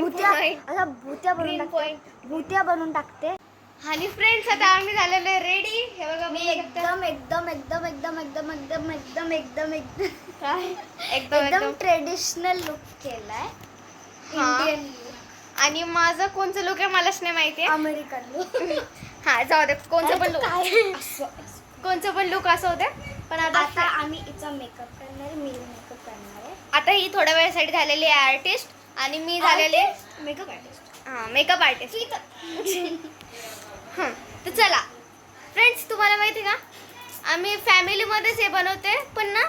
भूत्या. असा भूत्या बनवून टाकते. भूत्या बनवून टाकते. आणि फ्रेंड्स आता आम्ही झालेलो रेडी हे बघा मी. एकदम एकदम एकदम एकदम एकदम एकदम एकदम एकदम एकदम. काय? एकदम ट्रेडिशनल लुक केलाय. इंडियन लुक आणि माझं कोणचं लुक आहे मलाच नाही माहितीये अमेरिकन लुक हा जाऊ दे. कोणचं पण लुक कोणचं पण लुक असं होते पण आता आता आम्ही हिचा मेकअप करणार आहे मी मेकअप करणार आहे. आता ही थोड्या वेळासाठी झालेली आहे आर्टिस्ट आणि मी झालेली मेकअप आर्टिस्ट हा मेकअप आर्टिस्ट हां तर चला. फ्रेंड्स तुम्हाला माहिती आहे का? आम्ही फॅमिलीमध्येच हे बनवते पण ना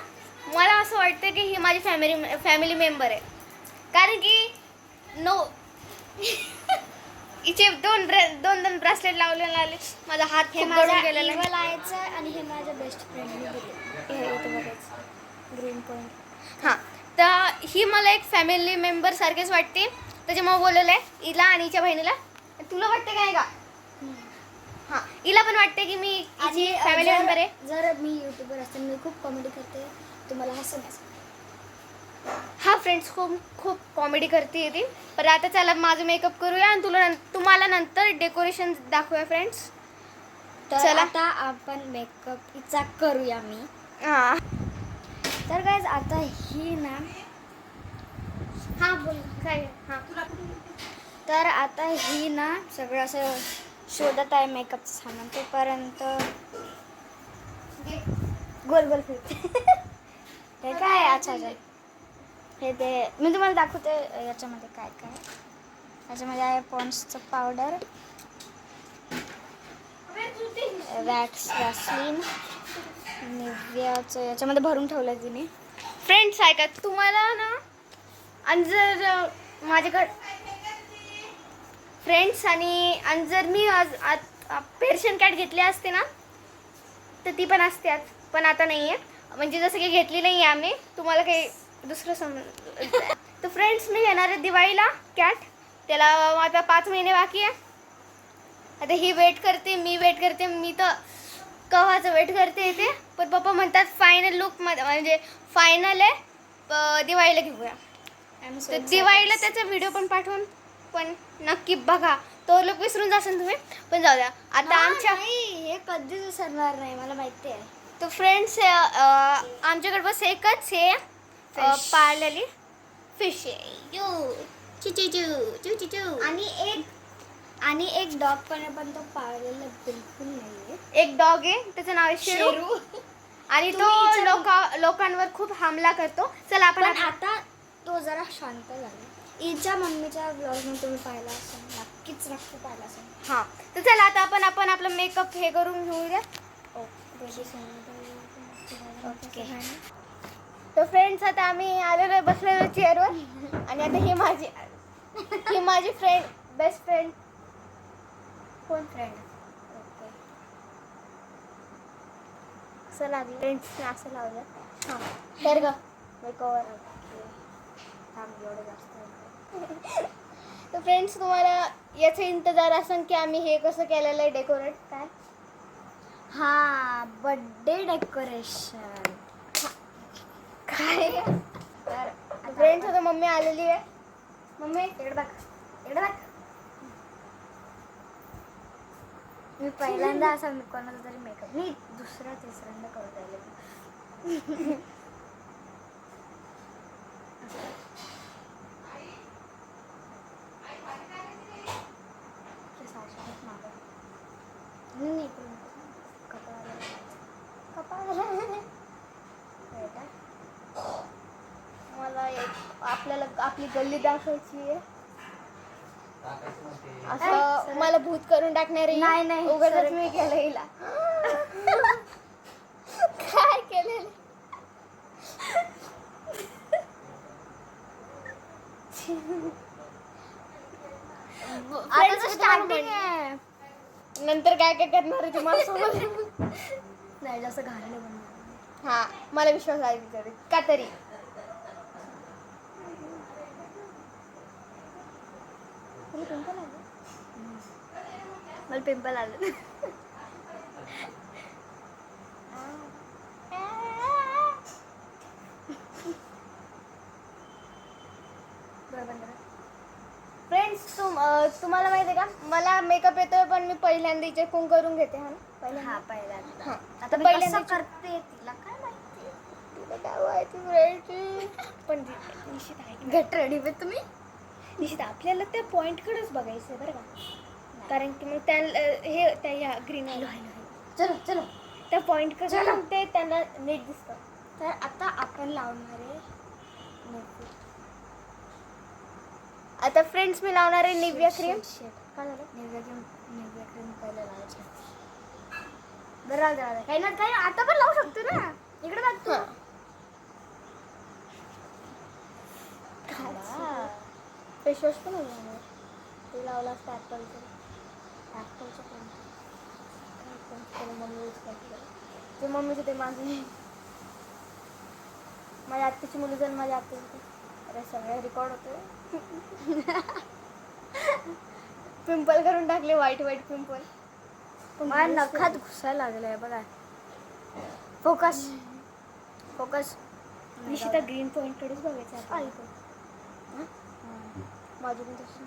मला असं वाटतं की ही माझी फॅमिली फॅमिली मेंबर आहे. कारण की नो हिचे दोन ड्रे दोन दोन ब्रासलेट लावलेले आले माझा हात हे गळून गेलेला. आहे आणि हे माझ्या बेस्ट हे बघायचं. ग्रीन पॉईंट हां तर ही मला एक फॅमिली मेंबर सारखेच वाटते. त्याच्यामुळे बोललेलं आहे हिला आणि हिच्या बहिणीला. तुला वाटते काय का? हां हिला पण वाटते की मी आणि फॅमिली मेंबर आहे. जर मी युट्यूबर असते मी खूप कॉमेडी करते. तुम्हाला हसून हा फ्रेंड्स खूप खूप कॉमेडी करते ती. पण आता चला माझं मेकअप करूया आणि तुला तुम्हाला नंतर डेकोरेशन दाखवूया फ्रेंड्स तर चला. आता आपण मेकअप हिचा करूया मी. हां. तर काय आता ही ना हां बोल काय? हां. तर आता ही ना सगळं असं शोधत आहे मेकअपचं सामान तोपर्यंत. गोल गोल फिरते. हे काय? अच्छा अच्छा. हे ते मी तुम्हाला दाखवते याच्यामध्ये काय काय. याच्यामध्ये आहे पॉन्सचं पावडर वॅक्स वॅसलिन निव्याचं याच्यामध्ये भरून ठेवलं आहे तिने. फ्रेंड्स ऐका तुम्हाला ना आणि जर अं, माझ्याकडे फ्रेंड्स आणि आणि जर मी आज पेर्शन कॅट घेतली असते ना तर ती पण असते आज पण आता नाही आहे म्हणजे जसं की घेतली नाही आहे आम्ही तुम्हाला काही दुसरं सम तर फ्रेंड्स मी घेणार आहे दिवाळीला कॅट त्याला आता पाच महिने बाकी आहे. आता ही वेट करते मी वेट करते मी तर कवाचं वेट करते इथे. पण पप्पा म्हणतात फायनल लुक म्हणजे फायनल आहे. दिवाळीला घेऊया. तर. दिवाळीला त्याचा व्हिडिओ पण पाठवून पण नक्की बघा. तो लोक विसरून जासान तुम्ही पण जाऊ द्या आता आमच्या हे कधीच विसरणार नाही मला माहिती आहे. तर फ्रेंड्स आमच्याकडे बस एकच हे. पाळलेली. फिश आहे आणि एक आणि एक डॉग पण आहे पण तो पाळलेला बिलकुल नाहीये. एक डॉग आहे त्याचं नाव आहे शेरू. आणि तो तुम्ही विचारू- लोका लोकांवर खूप हमला करतो. चला आपण पण आता- आता तो जरा शांत झाला. हिच्या मम्मीच्या ब्लॉगमध्ये तुम्ही पाहिला असेल नक्कीच नक्की पाहिला असेल. हां. तर चला आता आपण आपण आपलं मेकअप हे करून घेऊया. ओके. तर फ्रेंड्स आता आम्ही आलेलो आहे बसलेलो चेअरवर आणि आता ही माझी ही माझी फ्रेंड बेस्ट फ्रेंड कोण फ्रेंड ओके असं लागलं. फ्रेंड्स असं लावलं. हां तर ग. मेकओवर थांब एवढं जास्त तर फ्रेंड्स तुम्हाला याचा इंतजार असेल की आम्ही हे कसं केलेलं आहे डेकोरेट काय? हा बर्थडे डेकोरेशन काय? तर फ्रेंड्स आता मम्मी आलेली आहे. मम्मी इकडे बघ. इकडे बघ. मी पहिल्यांदा असा मी कोणाचा तरी मेकअप मी दुसरा तिसऱ्यांदा करत आले मला एक आपल्याला आपली गल्ली दाखवायची आहे. मला भूत करून टाकणार नाही, नाही, उगाच. मी केलं हिला. काय केलेलं आता तर स्टार्टिंग आहे नंतर काय काय करणार आहे तुम्हाला सोबत? नाही जास्त बनवणार हा मला विश्वास आहे तिच्यावर का तरी? तुला मला पिंपल आलं कर. तुम तुम्हाला माहिती आहे का? मला मेकअप येतोय पण मी पहिल्यांदा चेकून करून घेते हा. हा पहिल्यांदा. आता पहिल्यांदा करते तिला काय माहिती? तुला काय माहिती पण निशित आहे गेट रेडी तुम्ही निशित आपल्याला त्या पॉईंटकडेच बघायचं आहे बरं का? कारण की मग त्या हे त्या ह्या ग्रीन चलो चलो. त्या पॉईंट कसं. ते त्यांना नीट दिसतं. तर आता आपण लावणार आहे. आता फ्रेंड्स मी लावणार आहे निव्या क्रीम. काय झालं? निव्या क्रीम निव्या क्रीम पहिलं लावायची. बरं राहू दे. काही ना काही आता पण लावू शकतो ना. इकडे बघ तू. फेस वॉश पण लावला असतं ॲपलचं ॲपलचं पण मम्मी यूज करते ते मम्मीचं ते माझे. माझ्या आत्याची मुली जण माझ्या आत्याची अरे सगळे रेकॉर्ड होते पिंपल करून टाकले वाईट वाईट पिंपल. माझ्या नखात घुसायला लागलंय बघा. फोकस फोकस निशिता ग्रीन पॉईंटकडेच बघायचं. गं. माझी पण तशी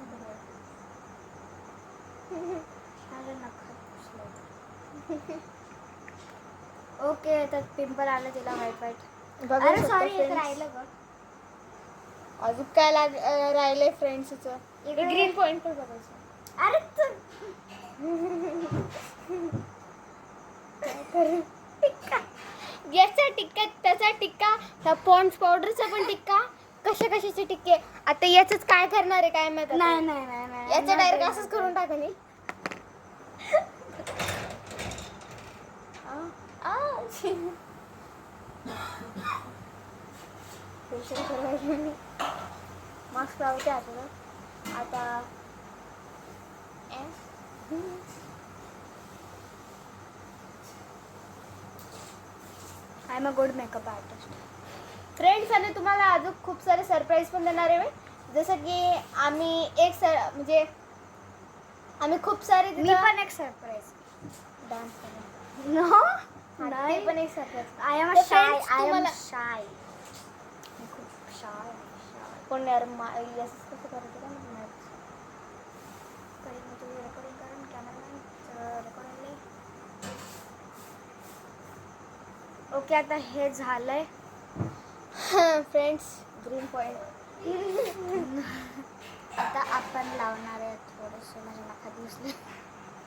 ओके तर पिंपल आलं तिला अरे सॉरी एक. राहिलं बघ अजून काय लाग राहिलंय फ्रेंड्सच इकडे- ग्रीन पॉइंट पण बघायचं. अरे तू टिक्का याचा टिक्का त्याचा टिक्का त्या पॉन्ड्स पावडरचा पण टिक्का कशा कशाचे टिक्के? आता याच काय करणार आहे काय माहिती? नाही नाही नाही नाही याचं डायरेक्ट. असंच करून टाका मी. फेशियल मी मास्क लावते आता आता I am a good makeup artist friends आणि तुम्हाला अजून खूप सारे सरप्राईज पण देणार आहे जसं की आम्ही एक सर म्हणजे आम्ही खूप सारे मी पण एक सरप्राईज डान्स नो पण एक surprise I am shy I am shy खूप शाय कोण यार यस कसं रेकॉर्डिंग करून कॅमेरामॅन रेकॉर्डिंग ओके आता हे झालंय. फ्रेंड्स ग्रीन पॉईंट आता आपण लावणार आहे थोडंसं माझ्या नाकात घुसले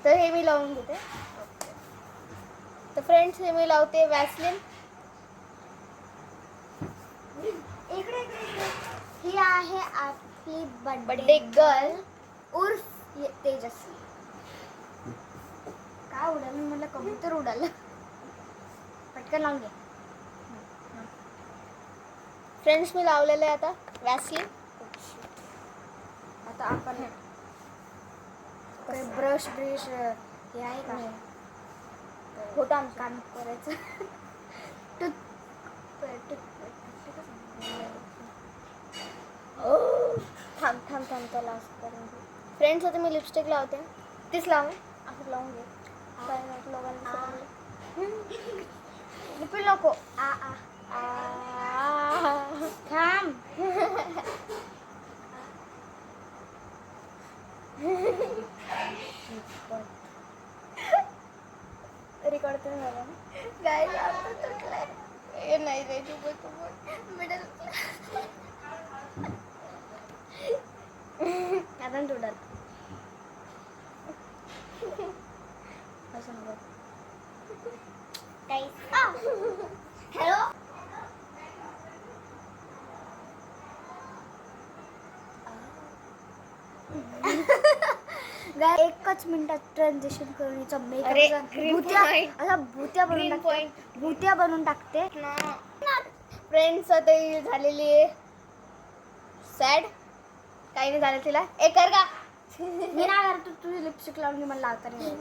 तर हे मी लावून घेते. तर फ्रेंड्स हे मी लावते वॅसलिन ही आहे आपली बर्थडे गर्ल उर्फ तेजस्वी. काय उडाल? मी म्हटलं कबूतर उडाल. पटकन लावून घे. फ्रेंड्स मी लावलेलं आहे आता वॅसलिन आता आपण काही ब्रश ब्रश हे आहे का? होतं आमचं काम करायचं. टूथ थांब थांब थांब त्याला असं करून फ्रेंड्स आता मी लिपस्टिक लावते. तीच लावू? असं लावून घे. काय नाही लोकांना नको आ आ आ. थांब रेकॉर्ड तर झाला काय तुटलाय हे नाही रे तू बोल तू बोल मिडल कारण उडाल असं नको हॅलो गाय एकच मिनिटात ट्रान्झेक्शन करून हिचा अरे, मेकअप green भूत्या point. असा भूत्या बनवून Green टाकते. भूत्या बनवून टाकते. फ्रेंड्स आता ही झालेली आहे. सॅड काही नाही झालं तिला. ए कर का मी नाही करतो तुझी लिपस्टिक लावून घे, मला लावता नाही.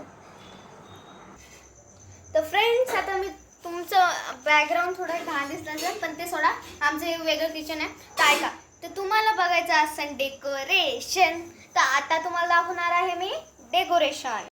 तर फ्रेंड्स आता मी तुमचं बॅकग्राऊंड थोडं घाण दिसलं असेल पण ते सोडा. आमचं हे वेगळं किचन आहे. काय का तर तुम्हाला बघायचं असेल डेकोरेशन तर आता तुम्हाला दाखवणार आहे मी डेकोरेशन